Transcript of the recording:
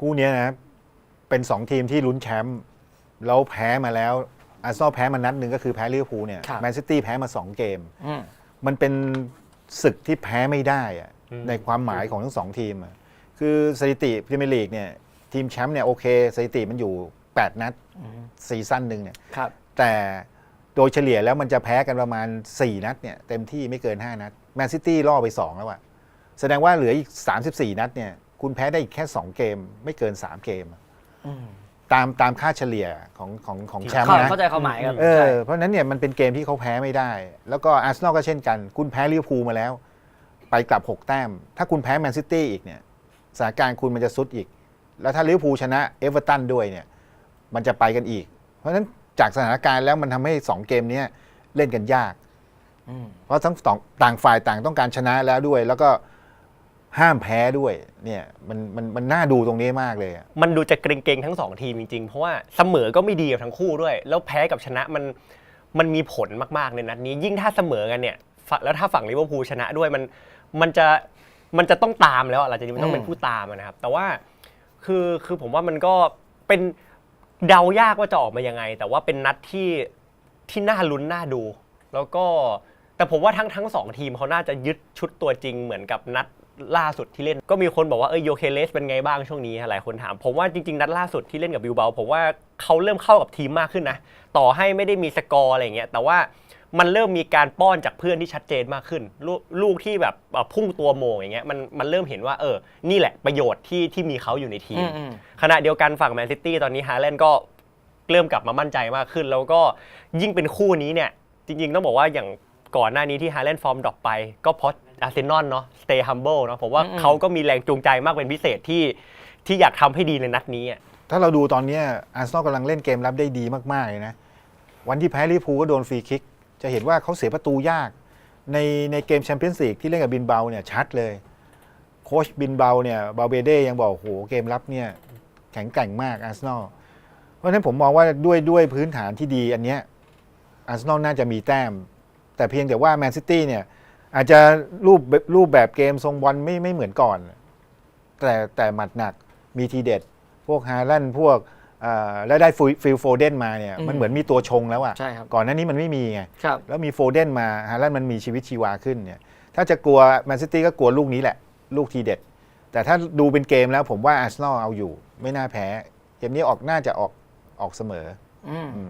คู่เนี้ยนะเป็นสองทีมที่ลุ้นแชมป์แล้วแพ้มาแล้วอาร์เซนอลแพ้มานัดหนึ่งก็คือแพ้ลิเวอร์พูลเนี่ยครับแมนซิตี้แพ้มาสองเกม อืม มันเป็นศึกที่แพ้ไม่ได้อะอืม ในความหมายของทั้งสองทีมอะคือสถิติพรีเมียร์ลีกเนี่ยทีมแชมป์เนี่ยโอเคสถิติมันอยู่ 8 นัดซีซั่นหนึ่งเนี่ยครับ แต่โดยเฉลี่ยแล้วมันจะแพ้กันประมาณ 4 นัดเนี่ยเต็มที่ไม่เกิน 5 นัดแมนซิตี้ล่อไป 2 แล้วอะแสดงว่าเหลืออีก 34 นัดเนี่ย คุณแพ้ได้อีกแค่ 2 เกม ไม่เกิน 3 เกมอะอืมตามตามค่าเฉลี่ยของของของแชมป์เข้านะเข้าใจความหมายครับเอใช่อเพราะฉะนั้นเนี่ยมันเป็นเกมที่เขาแพ้ไม่ได้ แล้วก็อาร์เซนอลก็เช่นกัน คุณแพ้ลิเวอร์พูลมาแล้ว ไปกลับ 6 แต้ม ถ้าคุณแพ้แมนซิตี้อีกเนี่ยสถานการณ์คุณมันจะซุดอีก แล้วถ้าลิเวอร์พูลชนะเอเวอร์ตันด้วยเนี่ยมันจะไปกันอีก เพราะฉะนั้นจากสถานการณ์แล้วมันทำให้ 2 เกมเนี้ยเล่นกันยากอืมเพราะทั้งสองต่างฝ่ายต่างต้องการชนะแล้วด้วย แล้วก็ ห้ามแพ้ด้วยเนี่ยมันมันมันน่าดูตรงนี้มากเลยอะมันดูจะเกรงๆทั้งสองทีมจริงๆ เพราะว่าเสมอก็ไม่ดีกับทั้งคู่ด้วย แล้วแพ้กับชนะมันมันมีผลมากๆในนัดนี้ ยิ่งถ้าเสมอกันเนี่ยฝแล้วถ้าฝั่งลิเวอร์พูลชนะด้วยมันมันจะมันจะต้องตามแล้วอะหลังจากนี้มันต้องเป็นผู้ตามอะนะครับ แต่ว่าคือคือผมว่ามันก็เป็นเดายากว่าจะออกมายังไง แต่ว่าเป็นนัดที่ที่น่าลุ้นน่าดู แล้วก็แต่ผมว่าทั้งทั้งสองทีมเขาน่าจะยึดชุดตัวจริงเหมือนกับนัด ล่าสุดที่เล่น ก็มีคนบอกว่าเออโยเคเลสเป็นไงบ้างช่วงนี้หลายคนถาม ผมว่าจริงๆ นัดล่าสุดที่เล่นกับบิลเบาผมว่าเขาเริ่มเข้ากับทีมมากขึ้นนะ ต่อให้ไม่ได้มีสกอร์อะไรอย่างเงี้ยแต่ว่ามันเริ่มมีการป้อนจากเพื่อนที่ชัดเจนมากขึ้น ลูกลูกที่แบบเอ่อพุ่งตัวโมงอย่างเงี้ยมันมันเริ่มเห็นว่าเออ นี่แหละประโยชน์ที่ที่มีเขาอยู่ในทีอืมมอืมขณะเดียวกันฝั่งแมนซิตี้ตอนนี้ฮาแลนด์ก็เริ่มกลับมามั่นใจมากขึ้น แล้วก็ยิ่งเป็นคู่นี้เนี่ยจริงๆ ต้องบอกว่าอย่างก่อนหน้านี้ที่ฮาแลนด์ฟอร์มดรอปไป ก็เพราะ อาร์เซนอลเนาะ stay humble เนาะผมว่าอืม เขาก็มีแรงจูงใจมากเป็นพิเศษที่ที่อยากทำให้ดีในนัดนี้อะถ้าเราดูตอนเนี้ยอาร์เซนอลกำลังเล่นเกมรับได้ดีมากๆเลยนะ วันที่แพ้ลิเวอร์พูลก็โดนฟรีคิก จะเห็นว่าเขาเสียประตูยาก ในในเกมแชมเปี้ยนส์ลีกที่เล่นกับบินเบาเนี่ยชัดเลย โค้ชบินเบาเนี่ยบาเบเด้ยังบอกโอ้โหเกมรับเนี่ยแข็งแกร่งมากอาร์เซนอลเพราะฉะนั้นผมมองว่าด้วยด้วยพื้นฐานที่ดีอันเนี้ยอาร์เซนอลน่าจะมีแต้ม แต่เพียงแต่ว่าแมนซิตี้เนี่ย อาจจะรูปรูปแบบเกมทรงบอลไม่ไม่เหมือนก่อน แต่แต่หมัดหนักมีทีเด็ด พวกฮาแลนด์พวกเอ่อแล้วได้ฟิลโฟเดนมาเนี่ยอืมมันเหมือนมีตัวชงแล้วอะใช่ครับก่อนหน้านี้มันไม่มีไงครับแล้วมีโฟเดนมาฮาแลนด์มันมีชีวิตชีวาขึ้นเนี่ยถ้าจะกลัวแมนซิตี้ก็กลัวลูกนี้แหละ ลูกทีเด็ด แต่ถ้าดูเป็นเกมแล้วผมว่าอาร์เซนอลเอาอยู่ ไม่น่าแพ้ เกมนี้ออกน่าจะออกออกเสมออืมอืม